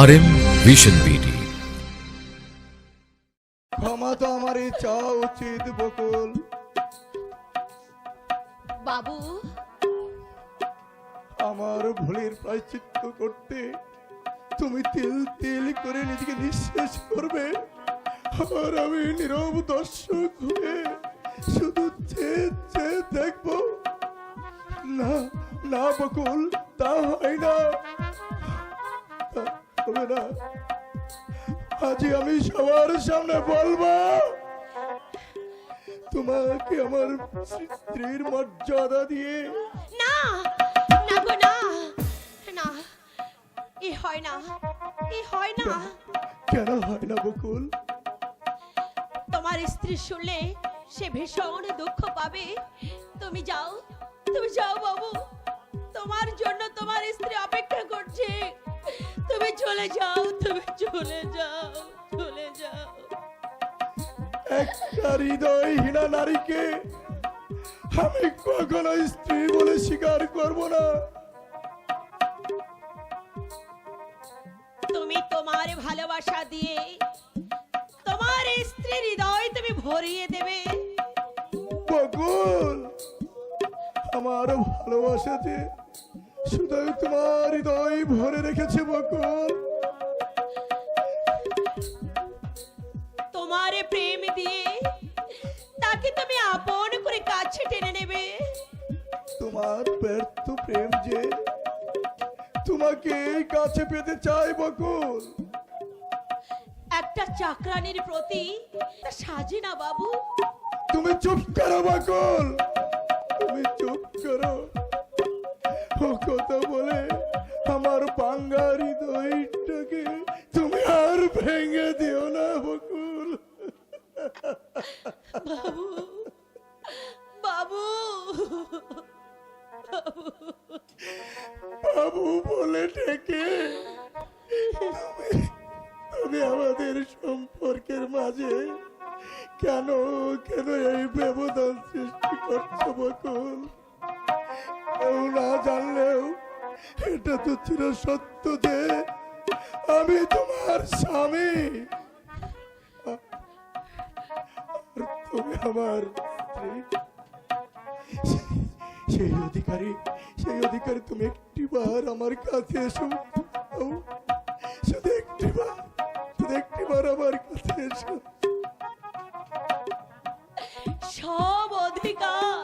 আর M vision BD ক্ষমা তো আমারই চাওয়া উচিত বকুল। বাবু। আমার ভুলের প্রায়শ্চিত্ত করতে তুমি তিল তিল করে নিজেকে নিঃশেষ করবে। আর আমি নীরব দর্শক হয়ে শুধু চেয়ে চেয়ে দেখব। না না বকুল তা হয় না। হবে না আজই আমি সবার সামনে বলব তোমাকে আমার স্ত্রীর মর্যাদা দিয়ে। না না গো না না এ হয় না এ হয় না। কেন হয় না বকুল? তোমার স্ত্রী শুনলে সে ভীষণ দুঃখ পাবে। তুমি যাও তুমি যাও বাবু তোমার জন্য তোমার স্ত্রী অপেক্ষা করছে। তুমি চলে যাও তুমি চলে যাও চলে যাও। একটা হৃদয়হীনা নারীকে আমি কখনো স্ত্রী বলে স্বীকার করব না। তুমি তোমার ভালোবাসা দিয়ে তোমার স্ত্রীর হৃদয় তুমি ভরিয়ে দেবে। বকুল আমার ভালোবাসাতে শুধু তোমার হৃদয় ভরে রেখেছে বকুল। তোমার প্রেম দিয়ে তাকে তুমি আপন করে কাছে টেনে নেবে। তোমার ব্যর্থ প্রেম যে তোমাকে কাছে পেতে চাই বকুল। একটা চাকরানির প্রতি সাজে না বাবু। তুমি চুপ করো বকুল। তুমি চুপ করো। বাঙ্গা হৃদয়টাকে তুমি আর ভেঙে দিও না বকুল। বাবু। বাবু বলে ডেকে তুমি আমাদের সম্পর্কের মাঝে কেন কেন এই ব্যবধান সৃষ্টি করছ বকুল? কেউ না জানলেও এটা তো চির সত্য যে আমি তোমার স্বামী। তুমি আমার সেই অধিকারী সেই অধিকারী তুমি একটিবার আমার কাছে এসো। শুধু একটিবার শুধু একটিবার আমার কাছে এসো। সব অধিকার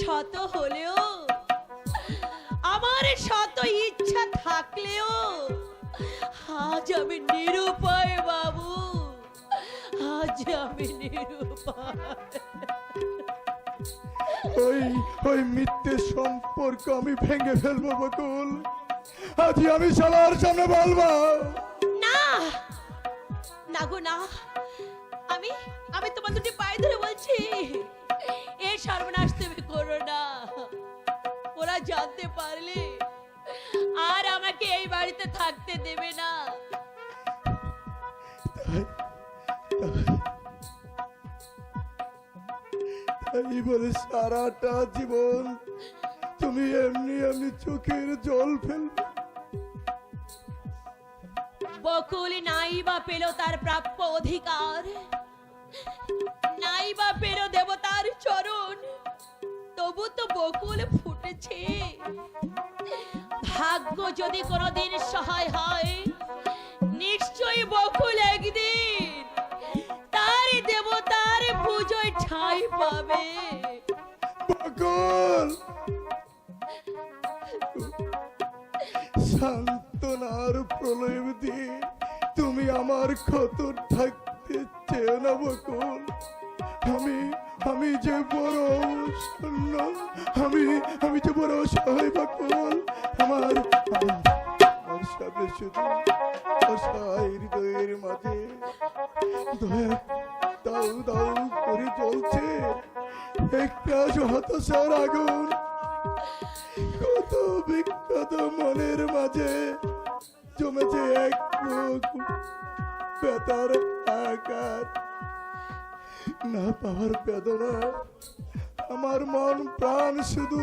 শত হলেও আমার শত ইচ্ছা থাকলেও আজ আমি নিরুপায় বাবু আজ আমি নিরুপায়। ওই ওই মিথ্যে সম্পর্ক আমি ভেঙে ফেলব বকুল। আজ আমি সবার সামনে বলব। না না গো না। আমি আমি তোমার দুটি দেবে না। তাই বলে সারাটা জীবন তুমি এমনি এমনি চোখের জল ফেলবে। বকুল নাই বা পেল তার প্রাপ্য অধিকার নাই বা পেল দেবতার চরণ তবু তো বকুল ফুটেছে। ভাগ্য যদি কোনোদিন সহায় হয়, নিশ্চয়ই বকুল একদিন তার দেবতার পুজোয় ঠাঁই পাবে। বকুল! সান্ত্বনার প্রলয় দিয়ে তুমি আমার ক্ষত ঢাকতে চেয়ে না বকুল। আমি আমি যে বড় শূন্য আমি আমি যে বড় অসহায় বকুল আমার সামনে শুধু অসহায় হৃদয়ের মাঝে দাউ দাউ করে জ্বলছে একটা হতাশার আগুন, কত বিখ্যাত মনের মাঝে জমেছে এক বেতার আকার না পাওয়ার বেদনা, আমার মন প্রাণ শুধু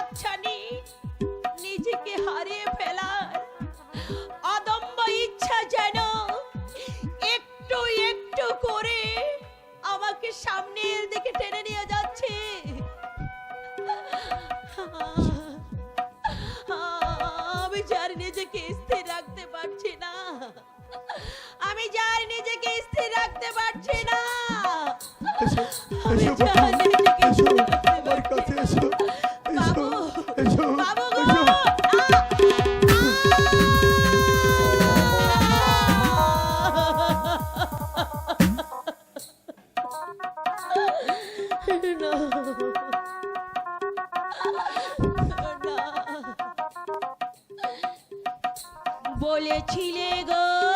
বলেছিলে গো।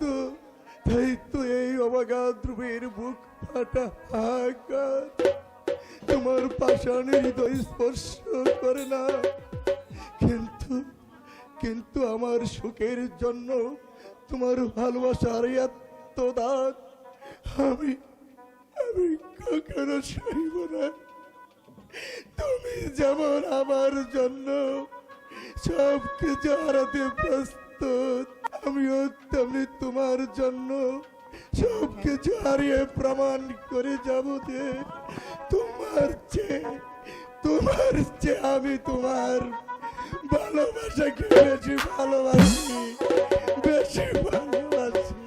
তো এই অবাগা ধ্রুবের বুক ফাটা হাহাকার তোমার পাষাণ হৃদয় স্পর্শ করে না। কিন্তু কিন্তু আমার সুখের জন্য তোমার ভালোবাসার এত দাগ আমি আমি কখনো সইব না। তুমি যেমন আমার জন্য সব কিছু হারাতে প্রস্তুত আমিও তেমনি তোমার জন্য সবকিছু হারিয়ে প্রমাণ করে যাব যে তোমার চেয়ে তোমার চেয়ে আমি তোমার ভালোবাসাকে বেশি ভালোবাসি? বেশি ভালোবাসি।